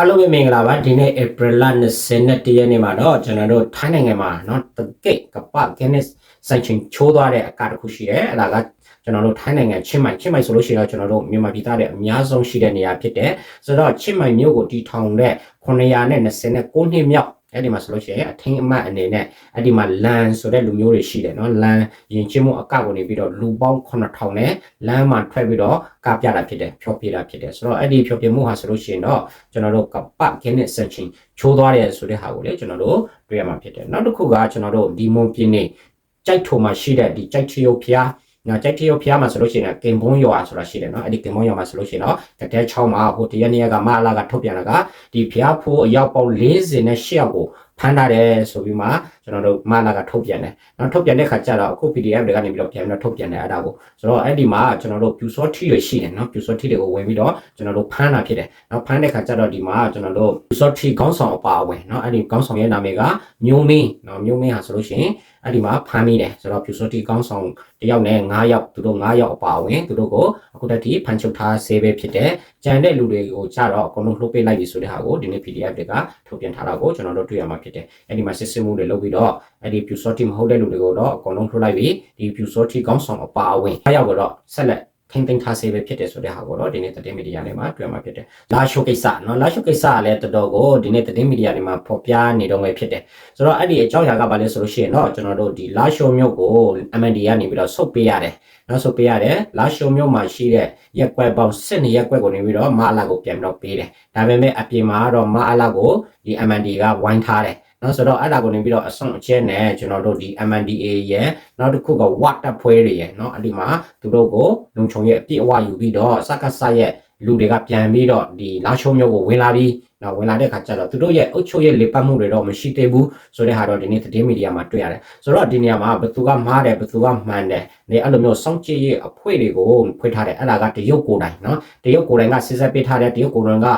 အားလုံးပဲမင်္ဂလာပါဒီနေ့ April လ21ရက်နေ့မှာတော့ကျွန်တော်တို့ထိုင်းနိုင်ငံမှာเนาะတကိတ်ကပဂင်းနစ်ဆိုင်ချင်းချိုးသွားတဲ့အကတစ်ခုရှိတယ်အဲ့ဒါကကျွန်တော်တို့ထိုင်းနိုင်ငံချင်းမိုင်ချင်းမိုင်ဆိုလို့ရှိရင်တော့ကျွန်တော်တို့မြန်မာပြည်သားတွေအများဆုံးရှိတဲ့နေရာဖြစ်တယ်ဆိုတော့ချင်းမိုင်မြို့ကိုတီထောင်တဲ့929နှစ်မြောက် အဲ့ဒီမှာဆိုလို့ရှိရင်အထင်းအမှတ်အနေနဲ့အဲ့ဒီမှာလန်ဆိုတဲ့လူမျိုးတွေရှိတယ်နော်လန်ရင်ချင်းမှုအကောက်ကိုနေပြီးတော့လူပေါင်း9000နဲ့လမ်းမှာထွက်ပြီးတော့ကပြတာဖြစ်တယ်ဖြောပြတာဖြစ်တယ်ဆိုတော့အဲ့ဒီဖြောပြမှုဟာဆိုလို့ရှိရင်တော့ကျွန်တော်တို့ကပကင်းနဲ့ဆက်ချင်းချိုးသွားတယ်ဆိုတဲ့ဟာကိုလည်းကျွန်တော်တို့တွေ့ရမှာဖြစ်တယ်နောက်တစ်ခုကကျွန်တော်တို့ဒီမွန်ပြင်းနေကြိုက်ထုံမှာရှိတဲ့ဒီကြိုက်ချရုပ်ဖျား နော်ကြိုက်ထရုပ်ဖျားမှာဆိုလို့ရှိရင်ကင်ဘွန်ရွာဆိုတာရှိတယ်နော်အဲ့ဒီကင်ဘွန်ရွာမှာဆိုလို့ရှိရင်တော့တတဲချောင်းမှာဟိုတရနေ့ကမအလာကထုတ်ပြန်တာကဒီဖျားဖိုးအယောက်ပေါင်း40နဲ့8ယောက်ကိုဖမ်းထားတယ်ဆိုပြီးမှကျွန်တော်တို့မလာကထုတ်ပြန်တယ်။နောက်ထုတ်ပြန်တဲ့ခါကျတော့အခု PDF တွေကနေပြီးတော့ပြန်ပြီးတော့ထုတ်ပြန်တယ်အဲ့ဒါကိုဆိုတော့အဲ့ဒီမှာကျွန်တော်တို့ပြူစောထီတွေရှိတယ်နော်ပြူစောထီတွေကိုဝင်ပြီးတော့ကျွန်တော်တို့ဖမ်းတာဖြစ်တယ်။နောက်ဖမ်းတဲ့ခါကျတော့ဒီမှာကျွန်တော်တို့ပြူစောထီခေါင်းဆောင်အပါအဝင်နော်အဲ့ဒီခေါင်းဆောင်ရဲ့နာမည်ကမျိုးမင်းနော်မျိုးမင်းဟာဆိုလို့ရှိရင် အဲ့ဒီမှာဖမ်းမိတယ်ဆိုတော့ပြူစောထီခေါင်းဆောင်တယောက်နဲ့9ယောက်သူတို့9ယောက်အပါအဝင်သူတို့ကိုအခုတည်းကဖမ်းချုပ်ထားဆေးပဲဖြစ်တယ်။ကြံတဲ့လူတွေကိုကြတော့အကုန်လုံးလှုပ်ပေးလိုက်ပြီဆိုတဲ့ဟာကိုဒီနေ့ PDF တွေကထုတ်ပြန်ထားတာကိုကျွန်တော်တို့တွေ့ရမှာဖြစ်တယ်။အဲ့ဒီမှာစစ်စစ်မှုတွေလုပ်ပြီးတော့အဲ့ဒီ Pew Sorty မဟုတ်တဲ့လူတွေကိုတော့အကုန်လုံးထုတ်လိုက်ပြီးဒီ Pew Sorty ကောင်းဆောင်အပါအဝင်အားရောက်တော့ဆက်လက် ထိမ့်သိမ်းထားစေပဲဖြစ်တယ်ဆိုတဲ့ဟာကိုတော့ဒီနေ့သတင်းမီဒီယာတွေမှာတွေ့မှာဖြစ်တယ်။လာရှုကိစ္စနော်လာရှုကိစ္စကလည်းတော်တော်ကိုဒီနေ့သတင်းမီဒီယာတွေမှာဖော်ပြနေတော့ပဲဖြစ်တယ်။ဆိုတော့အဲ့ဒီအကြောင်းအရာကဘာလဲဆိုလို့ရှိရင်တော့ကျွန်တော်တို့ဒီလာရှုမြို့ကို MND ကနေပြီးတော့ဆုတ်ပေးရတယ်။နော်ဆုတ်ပေးရတယ်။လာရှုမြို့မှာရှိတဲ့ရက်ကွက်ပေါင်း12ရက်ကွက်ကိုနေပြီးတော့မအလာကိုပြန်ပြီးတော့ပေးတယ်။ဒါပေမဲ့အပြင်မှာတော့မအလာကိုဒီ MND ကဝိုင်းထားတယ်။ နော်ဆိုတော့အဲ့ဒါကိုနေပြီးတော့အဆုံးအကျဲနဲ့ကျွန်တော်တို့ဒီ MNDA ရဲ့နောက်တစ်ခုက watt တပ်ဖွဲတွေရဲ့နော်အဲ့ဒီမှာသူတို့ကိုလုံခြုံရဲ့အပြည့်အဝယူပြီးတော့စက္ကစရဲ့လူတွေကပြန်ပြီးတော့ဒီလာချုံမျိုးကိုဝင်လာပြီးနော်ဝင်လာတဲ့ခါကျတော့သူတို့ရဲ့အုတ်ချုပ်ရဲ့လေပတ်မှုတွေတော့မရှိသေးဘူးဆိုတဲ့ဟာတော့ဒီနေ့သတင်းမီဒီယာမှာတွေ့ရတယ်ဆိုတော့ဒီနေရာမှာဘသူကမှားတယ်ဘသူကမှန်တယ်နေအဲ့လိုမျိုးစောင့်ကြည့်ရဲ့အဖွဲတွေကိုဖွင့်ထားတယ်အဲ့ဒါကတရုတ်ကိုယ်တိုင်နော်တရုတ်ကိုယ်တိုင်ကစစ်ဆက်ပေးထားတယ်တရုတ်ကိုယ်တိုင်က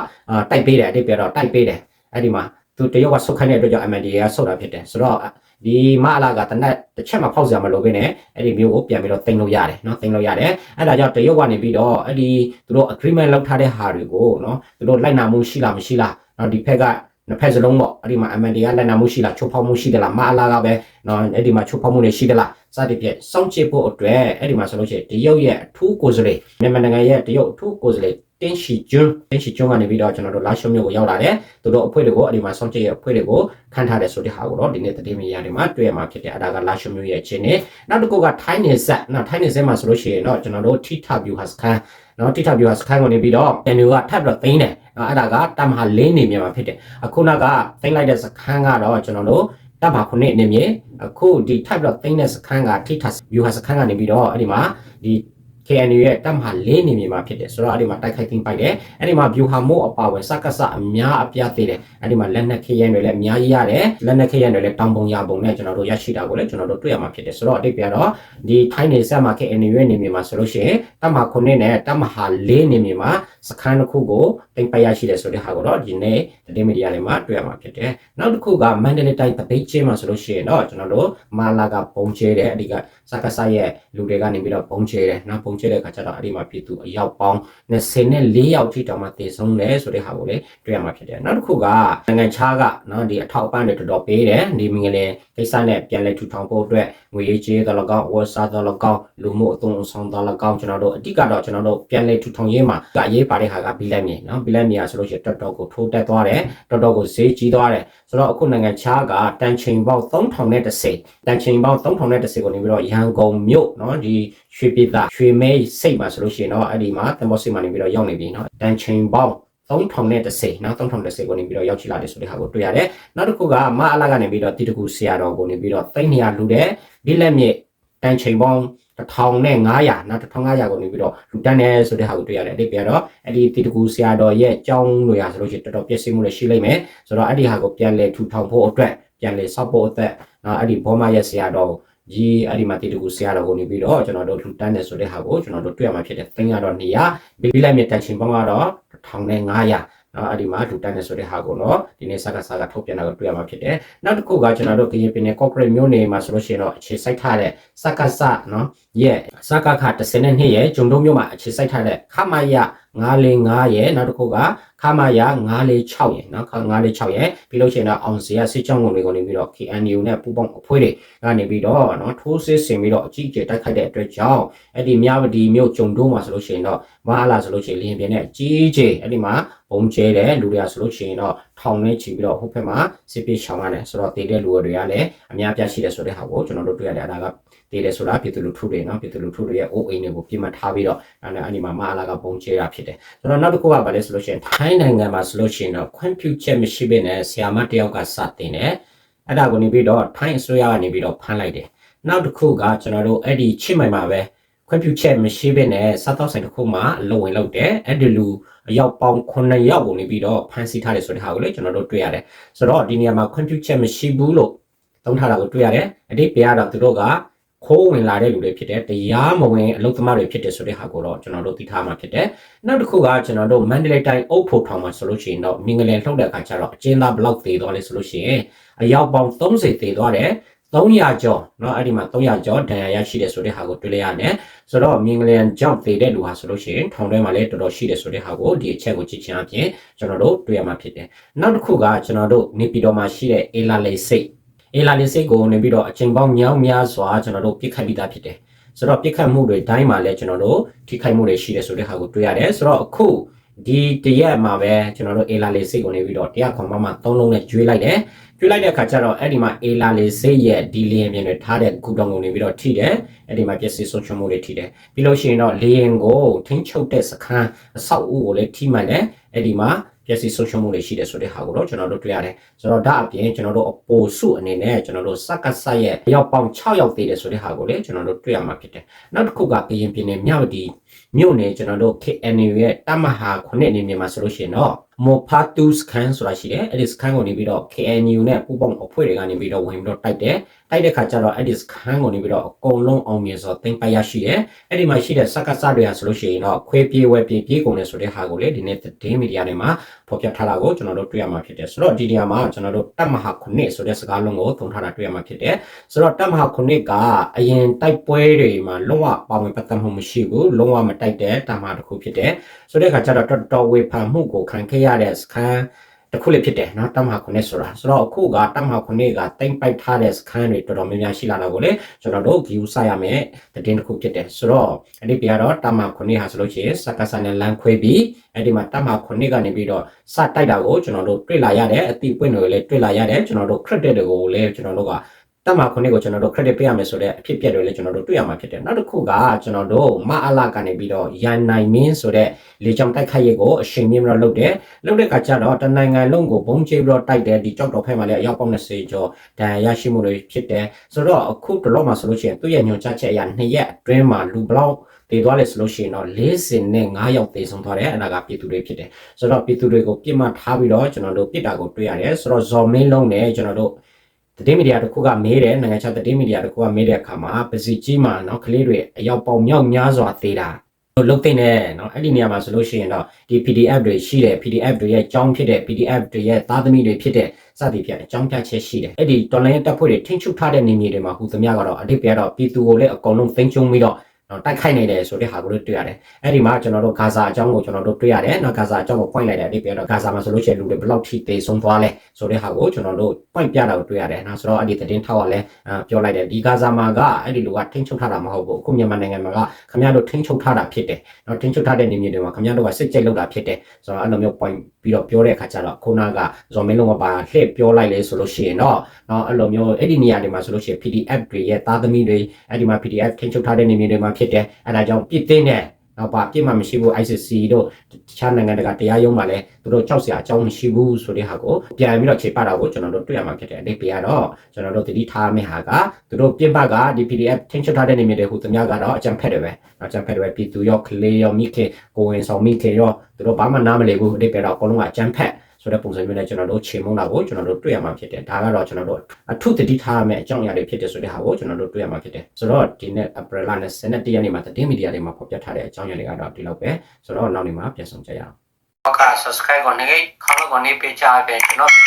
တိုက်ပေးတယ်အတိတ်ပြတော့တိုက်ပေးတယ်အဲ့ဒီမှာ သူတရုတ်ကဆုတ်ခိုင်းတဲ့အတွက်ကြောင့် MNDA ကဆုတ်တာဖြစ်တယ်ဆိုတော့ဒီမအလာကတနက်တစ်ချက်မှဖောက်စရာမလိုဘဲနဲ့အဲ့ဒီမျိုးကိုပြန်ပြီးတော့တင်လို့ရတယ်เนาะတင်လို့ရတယ်အဲ့ဒါကြောင့်တရုတ်ကနေပြီးတော့အဲ့ဒီသူတို့ agreement လောက်ထားတဲ့ဟာတွေကိုเนาะသူတို့လိုက်နာမှုရှိလားမရှိလားเนาะဒီဖက်ကနှစ်ဖက်စလုံးပေါ့အဲ့ဒီမှာ MND ကလက်နက်မှုရှိလားချုပ်ဖောက်မှုရှိတယ်လားမအလာကပဲเนาะအဲ့ဒီမှာချုပ်ဖောက်မှုတွေရှိတယ်လားစသဖြင့်စောင့်ကြည့်ဖို့အတွက်အဲ့ဒီမှာဆိုလို့ရှိရင်တရုတ်ရဲ့အထူးကိုယ်စားလှယ်မြန်မာနိုင်ငံရဲ့တရုတ်အထူးကိုယ်စားလှယ် တင်းရှီကျွန်းတင်းရှီကျွန်းကနေပြီးတော့ကျွန်တော်တို့လာရှုံမြို့ကိုရောက်လာတယ်သူတို့အဖွဲ့တွေကိုအဲ့ဒီမှာစောင့်ကြည့်ရဲ့အဖွဲ့တွေကိုခန့်ထားတယ်ဆိုတဲ့ဟာကိုတော့ဒီနေ့သတင်းမီဒီယာတွေမှာတွေ့ရမှာဖြစ်တယ်အဲ့ဒါကလာရှုံမြို့ရဲ့အခြေအနေနောက်တစ်ခုကထိုင်းနေဆက်နော်ထိုင်းနေဆက်မှာဆိုလို့ရှိရင်တော့ကျွန်တော်တို့ထိထဗျူဟာစခန်းနော်ထိထဗျူဟာစခန်းကိုနေပြီးတော့တန်မျိုးကထပ်ပြီးတော့သိမ်းတယ်နော်အဲ့ဒါကတမဟာလင်းနေမြန်မာဖြစ်တယ်အခုနောက်ကသိမ်းလိုက်တဲ့စခန်းကတော့ကျွန်တော်တို့တပ်ပါခုနှစ်နေမြေအခုဒီ type တော့သိမ်းတဲ့စခန်းကထိထ view ဟာစခန်းကနေပြီးတော့အဲ့ဒီမှာဒီ KNU ရဲ့တပ်မဟာ၄နေမြေမှာဖြစ်တယ်ဆိုတော့အဲ့ဒီမှာတိုက်ခိုက်သိမ်းပိုက်တယ်အဲ့ဒီမှာ view ဟာမို့အပါဝင်စကစအများအပြားသေးတယ်အဲ့ဒီမှာလက်နက် KN တွေလည်းအများကြီးရတယ်လက်နက် KN တွေလည်းတောင်ပုံရပုံနဲ့ကျွန်တော်တို့ရရှိတာကိုလည်းကျွန်တော်တို့တွေ့ရမှာဖြစ်တယ်ဆိုတော့အတိတ်ပြတော့ဒီထိုင်းနေဆက်မှာ KNU ရဲ့နေမြေမှာဆိုလို့ရှိရင်တပ်မဟာ9နဲ့တပ်မဟာ၄နေမြေမှာစခန်းတစ်ခုကိုတင်ပိုက်ရရှိတယ်ဆိုတဲ့ဟာကိုတော့ဒီနေ့သတင်းမီဒီယာတွေမှာတွေ့ရမှာဖြစ်တယ်နောက်တစ်ခုကမန္တလေးတိုင်းတပိတ်ချင်းမှာဆိုလို့ရှိရင်တော့ကျွန်တော်တို့မာလာကပုံချဲတယ်အဒီကစကစရဲ့လူတွေကနေပြီးတော့ပုံချဲတယ်နောက်ပုံချဲတဲ့အခါကျတော့အဲ့ဒီမှာပြည်သူအယောက်ပေါင်း24ယောက်ထိတောင်မှတည်ဆုံးတယ်ဆိုတဲ့ဟာကိုလည်းတွေ့ရမှာဖြစ်တယ်နောက်တစ်ခုကနိုင်ငံခြားကနော်ဒီအထောက်အပံ့တွေတော်တော်ပေးတယ်ဒီမင်္ဂလာကိစ္စနဲ့ပြန်လည်ထူထောင်ဖို့အတွက်ငွေရေးကြေးတော်လကောက်ဝတ်စားတော်လကောက်လူမှုအသွင်ဆောင်တော်လကောက်ကျွန်တော်တို့အတိကတော့ကျွန်တော်တို့ပြန်လည်ထူထောင်ရေးမှာအရေးပါတဲ့ဟာကဘီလက်မြေနော်ဘီလက်မြေဆိုလို့ရှိရင်တော်တော်ကိုထိုးတက်သွားတယ်တော်တော်ကိုဈေးကြီးသွားတယ်ဆိုတော့အခုနိုင်ငံခြားကတန်ချိန်ပေါက်3000နဲ့30တန်ချိန်ပေါက်3000နဲ့30ကိုနေပြီးတော့ရန်ကုန်မြို့နော်ဒီရွှေပြည်သာရွှေမဲစိတ်မှာဆိုလို့ရှိရင်တော့အဲ့ဒီမှာတမောစိတ်မှာနေပြီးတော့ရောက်နေပြီနော်တန်ချိန်ပေါက်3000နဲ့30နော်3030ကိုနေပြီးတော့ရောက်ချလာတယ်ဆိုတဲ့ဟာကိုတွေ့ရတယ်နောက်တစ်ခုကမအလာကနေပြီးတော့တိတကူဆရာတော်ကိုနေပြီးတော့သိန်း200လူတဲ့ဒီလက်မြေတန်ချိန်ပေါင်း1500နော်1500ကိုနေပြီးတော့လူတန်းတယ်ဆိုတဲ့ဟာကိုတွေ့ရတယ်အဲ့ဒီပြတော့အဲ့ဒီတိတကူဆရာတော်ရဲ့အကြောင်းတွေဟာဆိုလို့ရှိရင်တော်တော်ပြည့်စုံမှုလည်းရှိလိမ့်မယ်ဆိုတော့အဲ့ဒီဟာကိုပြန်လဲထူထောင်ဖို့အတွက်ပြန်လဲဆောက်ဖို့အတွက်နော်အဲ့ဒီဘောမရဲ့ဆရာတော် ကြီးအဲ့ဒီမှာတိတကူဆရာတော်ကိုနေပြီးတော့ကျွန်တော်တို့လူတန်းတယ်ဆိုတဲ့ဟာကိုကျွန်တော်တို့တွေ့ရမှာဖြစ်တယ်သိန်းကတော့200ဘီလိုက်မြတန်ချင်းပေါင်းကတော့1500နော်အဲ့ဒီမှာဒူတက်နေဆိုတဲ့ဟာကိုတော့ဒီနေ့စကားစကားထုတ်ပြန်တာကိုတွေ့ရမှာဖြစ်တယ်နောက်တစ်ခုကကျွန်တော်တို့ကရင်ပြည်နယ် corporate မြို့နယ်မှာဆိုလို့ရှိရင်တော့အခြေစိုက်ထားတဲ့စကားစနော်ရဲ့စကားခ12ရဲ့ဂျုံတုံးမြို့မှာအခြေစိုက်ထားတဲ့ခမရ945ရဲ့နောက်တစ်ခုက ခမရ946ရဲ့နော်946ရဲ့ပြီးလို့ရှိရင်တော့အောင်စီရစစ်ကြောင်းဝင်တွေကိုနေပြီးတော့ KNU နဲ့ပူးပေါင်းအဖွဲ့တွေကနေပြီးတော့နော်ထိုးစစ်ဆင်ပြီးတော့အကြီးအကျယ်တိုက်ခိုက်တဲ့အတွက်ကြောင့်အဲ့ဒီမြဝတီမြို့ဂျုံတုံးမှာဆိုလို့ရှိရင်တော့မဟာလာဆိုလို့ရှိရင်လင်းပြင်းနဲ့အကြီးအကျယ်အဲ့ဒီမှာဘုံကျဲတယ်လူတွေကဆိုလို့ရှိရင်တော့ထောင်နဲ့ချီပြီးတော့ဟိုဘက်မှာစစ်ပစ်ရှောင်ရတယ်ဆိုတော့တည်တဲ့လူတွေကလည်းအများပြရှိတယ်ဆိုတဲ့ဟာကိုကျွန်တော်တို့တွေ့ရတယ်အဲဒါကတည်တယ်ဆိုတာပြည်သူလူထုတွေနော်ပြည်သူလူထုတွေရဲ့အိုးအိမ်တွေကိုပြစ်မှတ်ထားပြီးတော့အဲဒါအနီမှာမအားလာကပုံချတာဖြစ်တယ်ဆိုတော့နောက်တစ်ခုကဘာလဲဆိုလို့ရှိရင်ထိုင်းနိုင်ငံမှာဆိုလို့ရှိရင်တော့ခွင့်ပြုချက်မရှိဘဲနဲ့ဆီယာမတယောက်ကစတင်တယ်အဲ့ဒါကိုနေပြီးတော့ထိုင်းအစိုးရကနေပြီးတော့ဖမ်းလိုက်တယ်နောက်တစ်ခုကကျွန်တော်တို့အဲ့ဒီချစ်မိုင်မှာပဲခွင့်ပြုချက်မရှိဘဲနဲ့စားတော့ဆိုင်တစ်ခုမှာအလုံဝင်လုပ်တယ်အဲ့ဒီလူအယောက်ပေါင်း9ယောက်ကိုနေပြီးတော့ဖမ်းဆီးထားတယ်ဆိုတဲ့ဟာကိုလေကျွန်တော်တို့တွေ့ရတယ်ဆိုတော့ဒီနေရာမှာခွင့်ပြုချက်မရှိဘူးလို့သုံးထားတာကိုတွေ့ရတယ်အတိတ်ပြရတော့သူတို့က ခိုးဝင်လာတဲ့လူတွေဖြစ်တယ်တရားမဝင်အလုပ်သမားတွေဖြစ်တယ်ဆိုတဲ့ဟာကိုတော့ကျွန်တော်တို့သိထားမှာဖြစ်တယ်နောက်တစ်ခုကကျွန်တော်တို့မန္တလေးတိုင်းအုပ်ဖို့ထောင်မှာဆိုလို့ရှိရင်တော့မင်္ဂလာလှုပ်တဲ့အခါကျတော့အကျဉ်းသားဘလောက်သေးသွားလဲဆိုလို့ရှိရင်အယောက်ပေါင်း30သေးသွားတယ်300ကျော်เนาะအဲ့ဒီမှာ300ကျော်ဒဏ်ရာရရှိတယ်ဆိုတဲ့ဟာကိုတွေ့လိုက်ရတယ်ဆိုတော့မင်္ဂလန်ကြောင့်သေးတဲ့လူဟာဆိုလို့ရှိရင်ထောင်ထဲမှာလည်းတော်တော်ရှိတယ်ဆိုတဲ့ဟာကိုဒီအချက်ကိုကြည့်ချင်အပြင်ကျွန်တော်တို့တွေ့ရမှာဖြစ်တယ်နောက်တစ်ခုကကျွန်တော်တို့နေပြည်တော်မှာရှိတဲ့အေလာလေစိတ် အေလာလေစိတ်ကိုနေပြီးတော့အချိန်ပေါင်းများများစွာကျွန်တော်တို့ပြစ်ခတ်ပြီးသားဖြစ်တယ်ဆိုတော့ပြစ်ခတ်မှုတွေတိုင်းမှာလည်းကျွန်တော်တို့ထိခိုက်မှုတွေရှိတယ်ဆိုတဲ့ဟာကိုတွေ့ရတယ်ဆိုတော့အခုဒီတရက်မှာပဲကျွန်တော်တို့အေလာလေစိတ်ကိုနေပြီးတော့တရားခွန်မမှာ၃လုံးနဲ့ကျွေးလိုက်တယ်ကျွေးလိုက်တဲ့အခါကျတော့အဲ့ဒီမှာအေလာလေစိတ်ရဲ့ဒီလီယံမြင်တွေထားတဲ့ဂူတောင်ကိုနေပြီးတော့ထိတယ်အဲ့ဒီမှာပျက်စီးဆုံးရှုံးမှုတွေထိတယ်ပြီးလို့ရှိရင်တော့လေရင်ကိုထိန်းချုပ်တဲ့စခန်းအဆောက်အဦကိုလည်းထိမှန်တယ်အဲ့ဒီမှာ ပျက်စီးဆုံးရှုံးမှုတွေရှိတယ်ဆိုတဲ့ဟာကိုတော့ကျွန်တော်တို့တွေ့ရတယ်ဆိုတော့ဒါအပြင်ကျွန်တော်တို့အပိုစုအနေနဲ့ကျွန်တော်တို့စက်ကဆက်ရဲ့ရောက်ပေါင်း6ရောက်သေးတယ်ဆိုတဲ့ဟာကိုလည်းကျွန်တော်တို့တွေ့ရမှာဖြစ်တယ်နောက်တစ်ခုကကရင်ပြည်နယ်မြောက်ဒီမြို့နယ်ကျွန်တော်တို့ KNU ရဲ့တမဟာခုနှစ်အနေနဲ့မှာဆိုလို့ရှိရင်တော့ မောဖာတူစကန်ဆိုတာရှိတယ်အဲ့ဒီစကန်ကိုနေပြီးတော့ KNU နဲ့ပူးပေါင်းအဖွဲ့တွေကနေပြီးတော့ဝင်ပြီးတော့တိုက်တယ်တိုက်တဲ့ခါကျတော့အဲ့ဒီစကန်ကိုနေပြီးတော့အကုန်လုံးအောင်မြင်စွာသိမ်းပိုက်ရရှိတယ်အဲ့ဒီမှာရှိတဲ့စက္ကစတွေဟာဆိုလို့ရှိရင်တော့ခွေးပြေးဝဲပြေးပြေးကုန်တယ်ဆိုတဲ့ဟာကိုလေဒီနေ့သတင်းမီဒီယာတွေမှာ ဖော်ပြထားတာကိုကျွန်တော်တို့တွေ့ရမှာဖြစ်တယ်ဆိုတော့ဒီနေရာမှာကျွန်တော်တို့တမဟာခုနှစ်ဆိုတဲ့စကားလုံးကိုသုံးထားတာတွေ့ရမှာဖြစ်တယ်ဆိုတော့တမဟာခုနှစ်ကအရင်တိုက်ပွဲတွေမှာလုံးဝပါဝင်ပတ်သက်မှုမရှိဘူးလုံးဝမတိုက်တဲ့တမဟာတစ်ခုဖြစ်တယ်ဆိုတဲ့အခါကျတော့တော်တော်ဝေဖန်မှုကိုခံခဲ့ရတဲ့စခန်း တစ်ခုလေးဖြစ်တယ်နော်တပ်မဟာ9ဆိုတာဆိုတော့အခုကတပ်မဟာ9ကတိမ့်ပိုက်ထားတဲ့စခန်းတွေတော်တော်များများရှိလာတော့ကိုလေကျွန်တော်တို့ view စရမယ်တည်င်းတစ်ခုဖြစ်တယ်ဆိုတော့အဲ့ဒီပြကတော့တပ်မဟာ9ဟာဆိုလို့ရှိရင်စကားစနဲ့လမ်းခွဲပြီးအဲ့ဒီမှာတပ်မဟာ9ကနေပြီးတော့စတိုက်တာကိုကျွန်တော်တို့တွေ့လာရတယ်အတိပွင့်တွေကိုလည်းတွေ့လာရတယ်ကျွန်တော်တို့ credit တွေကိုလည်းကျွန်တော်တို့က တက်မှာခုနှစ်ကိုကျွန်တော်တို့ credit ပေးရမယ်ဆိုတဲ့အဖြစ်ပြက်တွေလည်းကျွန်တော်တို့တွေ့ရမှာဖြစ်တယ်နောက်တစ်ခုကကျွန်တော်တို့မအလာကနေပြီးတော့ရန်နိုင်မင်းဆိုတဲ့လေကြောင်တိုက်ခိုက်ရေးကိုအချိန်မြင့်ပြီးတော့လုပ်တယ်လုပ်တဲ့အခါကျတော့တနိုင်ငံလုံးကိုဘုံကျပြီးတော့တိုက်တယ်ဒီကြောက်တော်ဖက်မှာလည်းအယောက်ပေါင်း20ကျော်ဒဏ်ရာရရှိမှုတွေဖြစ်တယ်ဆိုတော့အခုတလောမှာဆိုလို့ရှိရင်သူ့ရဲ့ညွှန်ကြားချက်အရ2ရက်အတွင်းမှာလူဘလောက်တည်သွားလဲဆိုလို့ရှိရင်တော့40နဲ့9ယောက်တည်ဆုံးသွားတယ်အဲ့ဒါကပြည်သူတွေဖြစ်တယ်ဆိုတော့ပြည်သူတွေကိုပြစ်မှတ်ထားပြီးတော့ကျွန်တော်တို့ပြစ်တာကိုတွေ့ရတယ်ဆိုတော့ဇော်မင်းလုံးနဲ့ကျွန်တော်တို့ သတင်းမီဒီယာတစ်ခုကမေးတယ်နိုင်ငံခြားသတင်းမီဒီယာတစ်ခုကမေးတဲ့အခါမှာပစီကြီးမှာเนาะကလေးတွေအယောက်ပေါင်းမြောက်များစွာသေးတာလုတ်သိနေเนาะအဲ့ဒီနေရာမှာဆိုလို့ရှိရင်တော့ဒီ PDF တွေရှိတယ် PDF တွေရဲ့အကြောင်းဖြစ်တဲ့ PDF တွေရဲ့သားသမီးတွေဖြစ်တဲ့စသည်ဖြင့်အကြောင်းပြချက်ရှိတယ်အဲ့ဒီတော်လိုင်းတပ်ဖွဲ့တွေထိန်းချုပ်ထားတဲ့နေမြေတွေမှာဟူသမျှကတော့အတိတ်ပြတော့ပြည်သူကိုလည်းအကုန်လုံးသိမ်းကျုံပြီးတော့ နော်တိုက်ခိုက်နေတယ်ဆိုတဲ့ဟာကိုလည်းတွေ့ရတယ်။အဲ့ဒီမှာကျွန်တော်တို့ဂါဇာအကြောင်းကိုကျွန်တော်တို့တွေ့ရတယ်။နော်ဂါဇာအကြောင်းကို point လိုက်တယ်ဒီပြတော့ဂါဇာမှာဆိုလို့ရှိရင်လူတွေဘယ်လောက်ထိသေဆုံးသွားလဲဆိုတဲ့ဟာကိုကျွန်တော်တို့ point ပြတာကိုတွေ့ရတယ်။နော်ဆိုတော့အဲ့ဒီသတင်းထောက်ကလည်းပြောလိုက်တယ်ဒီဂါဇာမှာကအဲ့ဒီလူကထိန်းချုပ်ထားတာမဟုတ်ဘူး။အခုမြန်မာနိုင်ငံမှာကခင်ဗျားတို့ထိန်းချုပ်ထားတာဖြစ်တယ်။နော်ထိန်းချုပ်ထားတဲ့နေမြေတွေမှာခင်ဗျားတို့ကစစ်ကြိတ်လုပ်တာဖြစ်တယ်။ဆိုတော့အဲ့လိုမျိုး point ပြီးတော့ပြောတဲ့အခါကျတော့ခုနကဇော်မင်းလုံးကပါလှည့်ပြောလိုက်လေဆိုလို့ရှိရင်တော့နော်အဲ့လိုမျိုးအဲ့ဒီနေရာတွေမှာဆိုလို့ရှိရင် PDF တွေရဲ့သားသမီးတွေအဲ့ဒီမှာ PDF ထိန်းချုပ်ထားတဲ့နေမြေတွေမှာဖြစ်တယ်။အဲ့ဒါကြောင့်ပြစ်သိတဲ့နောက်ပါပြစ်မှမရှိဘူး ICC တို့တခြားနိုင်ငံတကာတရားရုံးမှာလည်းသူတို့ကြောက်စရာအကြောင်းမရှိဘူးဆိုတဲ့ဟာကိုပြန်ပြီးတော့ခြေပတာကိုကျွန်တော်တို့တွေ့ရမှာဖြစ်တယ်အတိတ်ပြတော့ကျွန်တော်တို့တတိထားမယ့်ဟာကသူတို့ပြင်ပကဒီ PDF ထင်းချထားတဲ့နေမြေတွေဟိုတများကတော့အကြံဖက်တယ်ပဲအကြံဖက်တယ်ပဲပြည်သူရောကလေးရောမိခင်ကိုဝင်ဆောင်မိခင်ရောသူတို့ဘာမှနားမလည်ဘူးအတိတ်ပြတော့အကုန်လုံးကအကြံဖက် ဆိုတဲ့ပုံစံမျိုးနဲ့ကျွန်တော်တို့ချိန်မုံတာကိုကျွန်တော်တို့တွေ့ရမှာဖြစ်တယ်ဒါကတော့ကျွန်တော်တို့အထုတတိထားရမယ့်အကြောင်းအရာတွေဖြစ်တယ်ဆိုတဲ့ဟာကိုကျွန်တော်တို့တွေ့ရမှာဖြစ်တယ်ဆိုတော့ဒီနေ့ April လ21ရက်နေ့မှာသတင်းမီဒီယာတွေမှာဖော်ပြထားတဲ့အကြောင်းအရာတွေကတော့ဒီလောက်ပဲဆိုတော့နောက်နေ့မှာပြန်ဆောင်ကြရအောင်က subscribe ကိုနေခေါင်းကိုနေပေးချအပြင်ကျွန်တော်ဗီ